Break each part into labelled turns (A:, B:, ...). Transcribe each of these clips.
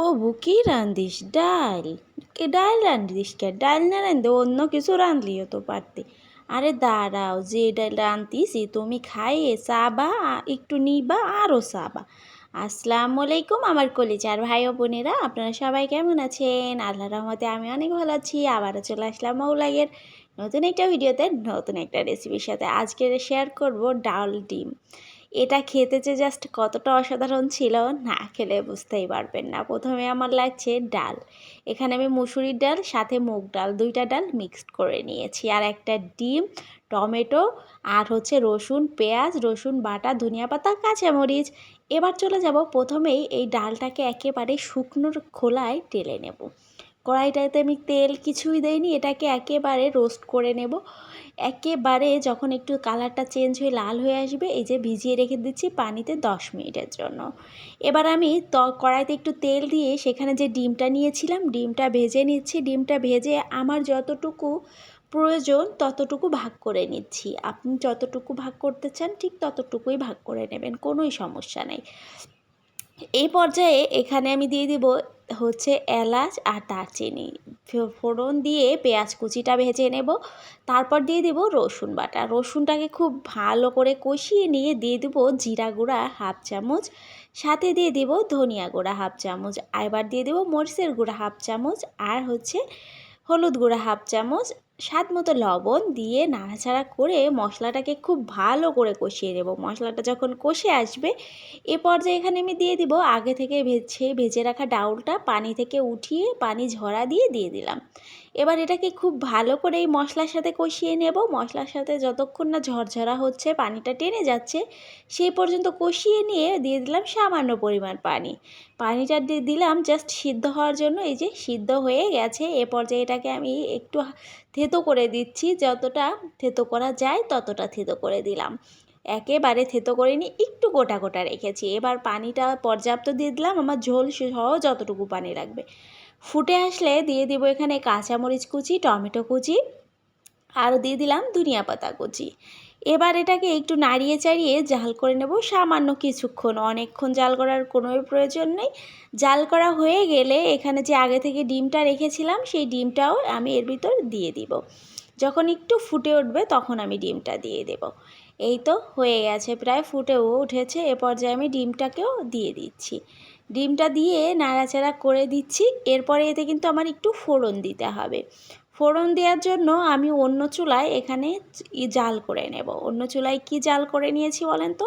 A: ও বুকি রান্ধিস ডাল কে ডাল রান্ধিস কে ডাল না রান্ধে অন্য কিছু রাঁধলিও তো পারতে আরে দাঁড়াও যে ডাল রাঁধতিছি তুমি খাইয়ে চাবা একটু নিবা আরও চাবা আসসালামু আলাইকুম আমার কলিজার ভাই ও বোনেরা আপনারা সবাই কেমন আছেন আল্লাহ রহমতে আমি অনেক ভালো আছি আবারও চলে আসলাম মৌলাইয়ের নতুন একটা ভিডিওতে নতুন একটা রেসিপির সাথে আজকে শেয়ার করব ডাল ডিম এটা খেতে যে জাস্ট কতটা অসাধারণ ছিল, না খেলে বুঝতেই পারবেন না। প্রথমে আমার লাগছে ডাল। এখানে আমি মুসুরির ডাল, সাথে মুগ ডাল, দুইটা ডাল মিক্সড করে নিয়েছি। আর একটা ডিম, টমেটো, আর হচ্ছে রসুন, পেঁয়াজ, রসুন বাটা, ধনিয়া পাতা, কাঁচামরিচ। এবার চলে যাব, প্রথমেই এই ডালটাকে একেবারে শুকনোর খোলায় টেলে নেব। কড়াইটাতে আমি তেল কিছুই দেইনি, এটাকে একেবারে রোস্ট করে নেব। একেবারে যখন একটু কালারটা চেঞ্জ হয়ে লাল হয়ে আসবে, এই যে ভিজিয়ে রেখে দিচ্ছি পানিতে দশ মিনিটের জন্য। এবার আমি ত, কড়াইতে একটু তেল দিয়ে সেখানে যে ডিমটা নিয়েছিলাম, ডিমটা ভেজে নিচ্ছি। ডিমটা ভেজে আমার যতটুকু প্রয়োজন ততটুকু ভাগ করে নিচ্ছি। আপনি যতটুকু ভাগ করতে চান, ঠিক ততটুকুই ভাগ করে নেবেন, কোনোই সমস্যা নেই। এই পর্যায়ে এখানে আমি দিয়ে দিব হচ্ছে এলাচ আর দারচিনি। ফোড়ন দিয়ে পেঁয়াজ কুচিটা ভেজে নেব। তারপর দিয়ে দেব রসুন বাটা। রসুনটাকে খুব ভালো করে কষিয়ে নিয়ে দিয়ে দেব জিরা গুঁড়া হাফ চামচ। সাথে দিয়ে দেব ধনিয়া গুঁড়া হাফ চামচ। এবার দিয়ে দেব মরিচের গুঁড়া হাফ চামচ। আর হচ্ছে হলুদ গুঁড়া হাফ চামচ। স্বাদ মতো লবণ দিয়ে নাড়াচাড়া করে মশলাটাকে খুব ভালো করে কষিয়ে নেব। মশলাটা যখন কষে আসবে, এ পর্যায়ে এখানে আমি দিয়ে দিব আগে থেকে ভেজে ভেজে রাখা ডাউলটা পানি থেকে উঠিয়ে পানি ঝরা দিয়ে দিয়ে দিলাম। এবার এটাকে খুব ভালো করে এই মশলার সাথে কষিয়ে নেব। মশলার সাথে যতক্ষণ না ঝরঝরা হচ্ছে, পানিটা টেনে যাচ্ছে, সেই পর্যন্ত কষিয়ে নিয়ে দিয়ে দিলাম সামান্য পরিমাণ পানি। পানিটা দিয়ে দিলাম জাস্ট সিদ্ধ হওয়ার জন্য, এই যে সিদ্ধ হয়ে গেছে, এ পর্যায়ে এটাকে আমি একটু থেতো করে দিচ্ছি, যতটা থেতো করা যায় ততটা থেতো করে দিলাম। একেবারে থেতো করে নিয়ে একটু গোটা গোটা রেখেছি। এবার পানিটা পর্যাপ্ত দিয়ে দিলাম, আমার ঝোল সহ যতটুকু পানি লাগবে। ফুটে আসলে দিয়ে দিব এখানে কাঁচামরিচ কুচি, টমেটো কুচি আর দিয়ে দিলাম ধনিয়া পাতা কুচি। এবার এটাকে একটু নাড়িয়ে চাড়িয়ে জাল করে নেব। সামান্য কিছুক্ষণ। অনেকক্ষণ জাল করার কোনো প্রয়োজন নেই। জাল করা হয়ে গেলে এখানে যে আগে থেকে ডিমটা রেখেছিলাম, সেই ডিমটাও আমি এর ভিতর দিয়ে দিব। যখন একটু ফুটে উঠবে, তখন আমি ডিমটা দিয়ে দেব। এই তো হয়ে গেছে, প্রায় ফুটেও উঠেছে। এ পর্যায়ে আমি ডিমটাকেও দিয়ে দিচ্ছি। ডিমটা দিয়ে নাড়াচাড়া করে দিচ্ছি। এরপরে এতে কিন্তু আমার একটু ফোড়ন দিতে হবে। ফোড়ন দেওয়ার জন্য আমি অন্য চুলায় এখানে জাল করে নেব। অন্য চুলায় কি জাল করে নিয়েছি বলেন তো?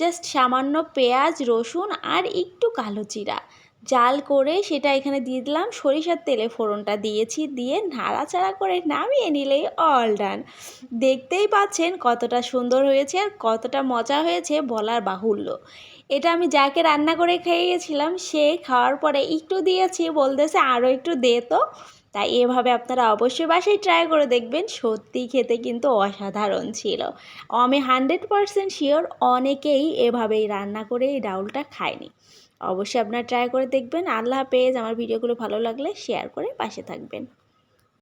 A: জাস্ট সামান্য পেঁয়াজ, রসুন আর একটু কালো জিরা। জাল করে সেটা এখানে দিয়ে দিলাম। সরিষার তেলে ফোড়নটা দিয়েছি, দিয়ে নাড়াচাড়া করে নামিয়ে নিলেই অল ডান দেখতেই পাচ্ছেন কতটা সুন্দর হয়েছে আর কতটা মজা হয়েছে বলার বাহুল্য। এটা আমি যাকে রান্না করে খেয়ে গেছিলাম সে খাওয়ার পরে একটু দিয়েছি, বলতেছে আরও একটু দে তো। তাই এভাবে আপনারা অবশ্যই বাসায় ট্রাই করে দেখবেন। সত্যি খেতে কিন্তু অসাধারণ ছিল। আমি হান্ড্রেড পারসেন্ট শিওর অনেকেই এভাবেই রান্না করে এই ডাউলটা খায়নি। অবশ্যই আপনারা ট্রাই করে দেখবেন। আল্লাহ পেয়ে আমার ভিডিওগুলো ভালো লাগলে শেয়ার করে পাশে থাকবেন।